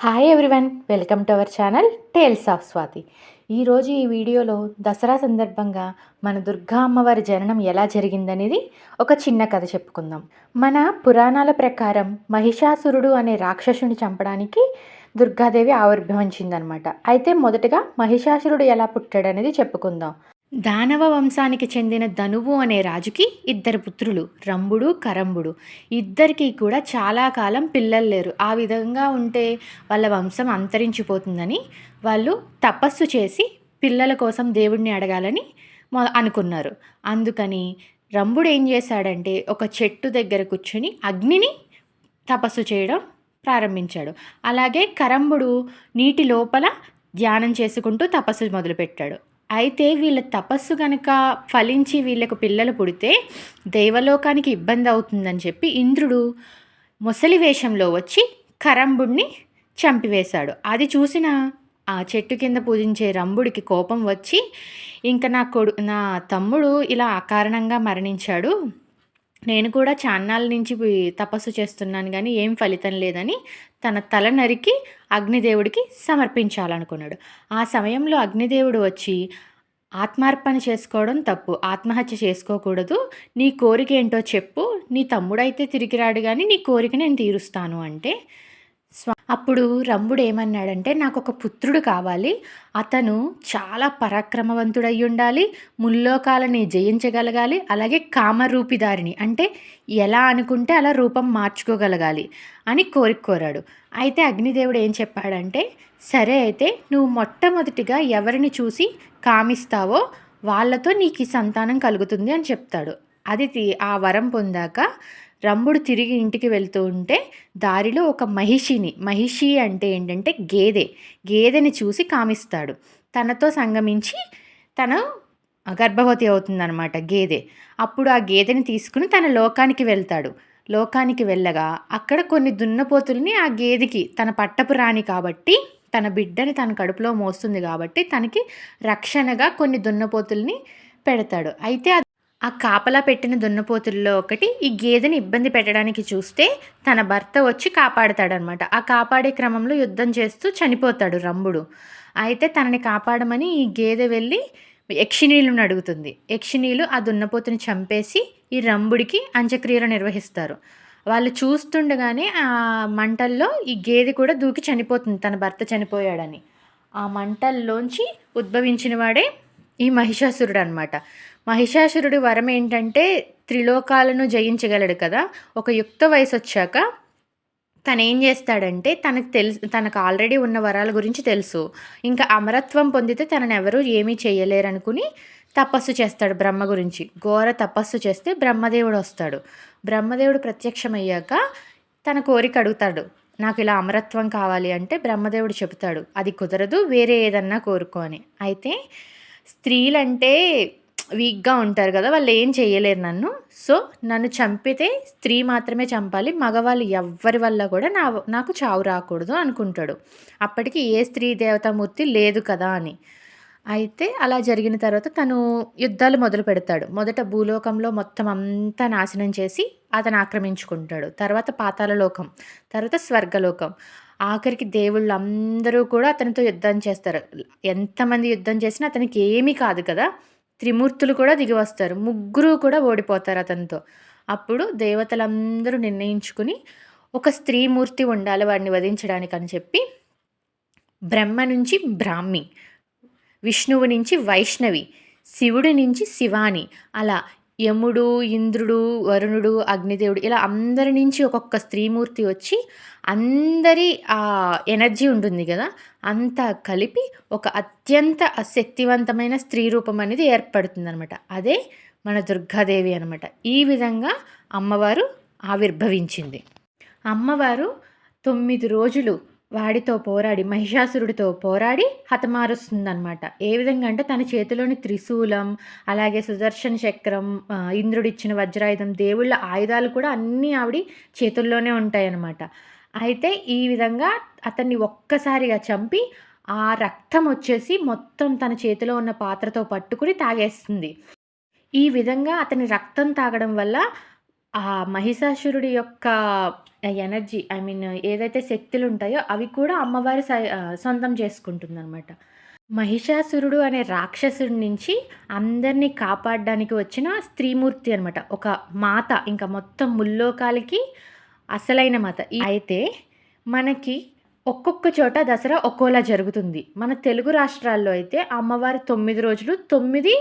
Hi everyone welcome to our channel tales of Swati ఈరోజు ఈ వీడియోలో దసరా సందర్భంగా మన దుర్గా అమ్మవారి జననం ఎలా జరిగిందనేది ఒక చిన్న కథ చెప్పుకుందాం. మన పురాణాల ప్రకారం మహిషాసురుడు అనే రాక్షసుని చంపడానికి దుర్గాదేవి ఆవిర్భవించిందనమాట అయితే మొదటగా మహిషాసురుడు ఎలా పుట్టాడనేది చెప్పుకుందాం. దానవ వంశానికి చెందిన ధనువు అనే రాజుకి ఇద్దరు పుత్రులు రంభుడు కరంబుడు ఇద్దరికి కూడా చాలా కాలం పిల్లలు లేరు. ఆ విధంగా ఉంటే వాళ్ళ వంశం అంతరించిపోతుందని వాళ్ళు తపస్సు చేసి పిల్లల కోసం దేవుడిని అడగాలని అనుకున్నారు. అందుకని రంభుడు ఏం చేశాడంటే ఒక చెట్టు దగ్గర కూర్చొని అగ్నిని తపస్సు చేయడం ప్రారంభించాడు. అలాగే కరంబుడు నీటి లోపల ధ్యానం చేసుకుంటూ తపస్సు మొదలుపెట్టాడు. అయితే వీళ్ళ తపస్సు కనుక ఫలించి వీళ్ళకు పిల్లలు పుడితే దైవలోకానికి ఇబ్బంది అవుతుందని చెప్పి ఇంద్రుడు ముసలి వేషంలో వచ్చి కరంబుడిని చంపివేశాడు. అది చూసిన ఆ చెట్టు కింద పూజించే రంభుడికి కోపం వచ్చి ఇంకా నా కొడు నా తమ్ముడు ఇలా అకారణంగా మరణించాడు. నేను కూడా చాన్నాళ్ళ నుంచి తపస్సు చేస్తున్నాను కానీ ఏం ఫలితం లేదని తన తల నరికి అగ్నిదేవుడికి సమర్పించాలనుకున్నాడు. ఆ సమయంలో అగ్నిదేవుడు వచ్చి ఆత్మార్పణ చేసుకోవడం తప్పు. ఆత్మహత్య చేసుకోకూడదు. నీ కోరిక ఏంటో చెప్పు. నీ తమ్ముడైతే తిరిగి రాడు కానీ నీ కోరిక నేను తీరుస్తాను అంటే అప్పుడు రంభుడు ఏమన్నాడంటే నాకు ఒక పుత్రుడు కావాలి. అతను చాలా పరాక్రమవంతుడై ఉండాలి ముల్లోకాలని జయించగలగాలి. అలాగే కామరూపిదారిని. అంటే ఎలా అనుకుంటే అలా రూపం మార్చుకోగలగాలి అని కోరిక కోరాడు. అయితే అగ్నిదేవుడు ఏం చెప్పాడంటే సరే అయితే నువ్వు మొట్టమొదటిగా ఎవరిని చూసి కామిస్తావో వాళ్ళతో నీకు సంతానం కలుగుతుంది అని చెప్తాడు. అది ఆ వరం పొందాక రంభుడు తిరిగి ఇంటికి వెళ్తూ ఉంటే దారిలో ఒక మహిషిని మహిషి అంటే ఏంటంటే గేదె. గేదెని చూసి కామిస్తాడు. తనతో సంగమించి తను గర్భవతి అవుతుందన్నమాట గేదె. అప్పుడు ఆ గేదెని తీసుకుని తన లోకానికి వెళ్తాడు. లోకానికి వెళ్ళగా అక్కడ కొన్ని దున్నపోతుల్ని ఆ గేదెకి తన పట్టపు రాణి కాబట్టి తన బిడ్డని తన కడుపులో మోస్తుంది కాబట్టి తనకి రక్షణగా కొన్ని దున్నపోతుల్ని పెడతాడు. అయితే ఆ కాపలా పెట్టిన దున్నపోతుల్లో ఒకటి ఈ గేదెని ఇబ్బంది పెట్టడానికి చూస్తే తన భర్త వచ్చి కాపాడతాడనమాట. ఆ కాపాడే క్రమంలో యుద్ధం చేస్తూ చనిపోతాడు రంభుడు. అయితే తనని కాపాడమని ఈ గేదె వెళ్ళి యక్షిణీలను అడుగుతుంది. యక్షిణీలు ఆ దున్నపోతుని చంపేసి ఈ రంభుడికి అంత్యక్రియలు నిర్వహిస్తారు. వాళ్ళు చూస్తుండగానే ఆ మంటల్లో ఈ గేదె కూడా దూకి చనిపోతుంది తన భర్త చనిపోయాడని. ఆ మంటల్లోంచి ఉద్భవించిన వాడే ఈ మహిషాసురుడు అనమాట మహిషాసురుడి వరం ఏంటంటే త్రిలోకాలను జయించగలడు కదా. ఒక యుక్త వయసు వచ్చాక తను ఏం చేస్తాడంటే తనకు తెలుసు తనకు ఆల్రెడీ ఉన్న వరాల గురించి తెలుసు. ఇంకా అమరత్వం పొందితే తనని ఎవరు ఏమీ చేయలేరనుకుని తపస్సు చేస్తాడు బ్రహ్మ గురించి. ఘోర తపస్సు చేస్తే బ్రహ్మదేవుడు వస్తాడు బ్రహ్మదేవుడు ప్రత్యక్షమయ్యాక తన కోరిక అడుగుతాడు. నాకు ఇలా అమరత్వం కావాలి అంటే బ్రహ్మదేవుడు చెబుతాడు. అది కుదరదు వేరే ఏదన్నా కోరుకో అని. అయితే స్త్రీలంటే వీక్గా ఉంటారు కదా వాళ్ళు ఏం చేయలేరు నన్ను. సో నన్ను చంపితే స్త్రీ మాత్రమే చంపాలి మగవాళ్ళు ఎవ్వరి వల్ల కూడా నా నాకు చావు రాకూడదు అనుకుంటాడు. అప్పటికి ఏ స్త్రీ దేవతామూర్తి లేదు కదా అని. అయితే అలా జరిగిన తర్వాత తను యుద్ధాలు మొదలు పెడతాడు. మొదట భూలోకంలో మొత్తం అంతా నాశనం చేసి అతను ఆక్రమించుకుంటాడు. తర్వాత పాతాల లోకం తర్వాత స్వర్గలోకం. ఆఖరికి దేవుళ్ళు అందరూ కూడా అతనితో యుద్ధం చేస్తారు. ఎంతమంది యుద్ధం చేసినా అతనికి ఏమీ కాదు కదా? త్రిమూర్తులు కూడా దిగి వస్తారు. ముగ్గురు కూడా ఓడిపోతారు అతనితో. అప్పుడు దేవతలందరూ నిర్ణయించుకుని ఒక స్త్రీమూర్తి ఉండాలి వాడిని వధించడానికి అని చెప్పి బ్రహ్మ నుంచి బ్రాహ్మి విష్ణువు నుంచి వైష్ణవి శివుడి నుంచి శివాని అలా యముడు ఇంద్రుడు వరుణుడు అగ్నిదేవుడు ఇలా అందరి నుంచి ఒక్కొక్క స్త్రీమూర్తి వచ్చి అందరి ఆ ఎనర్జీ ఉంటుంది కదా అంతా కలిపి ఒక అత్యంత శక్తివంతమైన స్త్రీ రూపం అనేది ఏర్పడుతుంది అనమాట అదే మన దుర్గాదేవి అనమాట ఈ విధంగా అమ్మవారు ఆవిర్భవించింది. అమ్మవారు తొమ్మిది రోజులు వాడితో పోరాడి మహిషాసురుడితో పోరాడి హతమారుస్తుందనమాట ఏ విధంగా అంటే తన చేతిలోని త్రిశూలం అలాగే సుదర్శన చక్రం ఇంద్రుడిచ్చిన వజ్రాయుధం దేవుళ్ళ ఆయుధాలు కూడా అన్నీ ఆవిడ చేతుల్లోనే ఉంటాయన్నమాట. అయితే ఈ విధంగా అతన్ని ఒక్కసారిగా చంపి ఆ రక్తం వచ్చేసి మొత్తం తన చేతిలో ఉన్న పాత్రతో పట్టుకుని తాగేస్తుంది. ఈ విధంగా అతని రక్తం తాగడం వల్ల ఆ మహిషాసురుడి యొక్క ఎనర్జీ ఐ మీన్ ఏదైతే శక్తులు ఉంటాయో అవి కూడా అమ్మవారి సై సొంతం చేసుకుంటుందనమాట మహిషాసురుడు అనే రాక్షసుడి నుంచి అందరినీ కాపాడడానికి వచ్చిన స్త్రీమూర్తి అనమాట ఒక మాత ఇంకా మొత్తం ముల్లోకాలకి అసలైన మాత. అయితే మనకి ఒక్కొక్క చోట దసరా ఒక్కోలా జరుగుతుంది. మన తెలుగు రాష్ట్రాల్లో అయితే అమ్మవారి తొమ్మిది రోజులు తొమ్మిది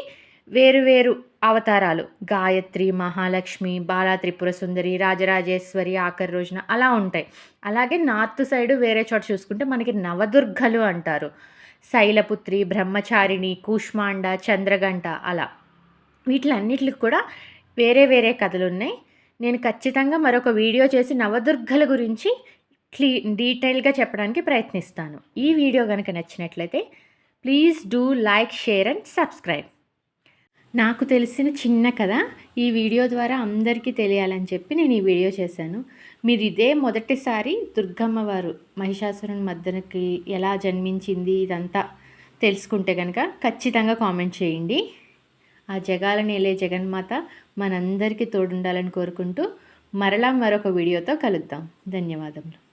వేరు వేరు అవతారాలు. గాయత్రి మహాలక్ష్మి బాలా త్రిపుర సుందరి రాజరాజేశ్వరి ఆఖరి రోజున అలా ఉంటాయి. అలాగే నార్త్ సైడ్ వేరే చోట చూసుకుంటే మనకి నవదుర్గలు అంటారు. శైలపుత్రి బ్రహ్మచారిణి కూష్మాండ చంద్రగంట అలా. వీటిలన్నిటికి కూడా వేరే వేరే కథలు ఉన్నాయి నేను ఖచ్చితంగా మరొక వీడియో చేసి నవదుర్గల గురించి క్లీ డీటెయిల్గా చెప్పడానికి ప్రయత్నిస్తాను. ఈ వీడియో కనుక నచ్చినట్లయితే please do like share and subscribe. నాకు తెలిసిన చిన్న కథ ఈ వీడియో ద్వారా అందరికీ తెలియాలని చెప్పి నేను ఈ వీడియో చేశాను. మీరు ఇదే మొదటిసారి దుర్గమ్మ వారు మహిషాసురుని మద్దనకి ఎలా జన్మించింది ఇదంతా తెలుసుకుంటే కనుక ఖచ్చితంగా కామెంట్ చేయండి. ఆ జగాల నేలే జగన్మాత మనందరికీ తోడుండాలని కోరుకుంటూ మరలా మరొక వీడియోతో కలుద్దాం. ధన్యవాదములు.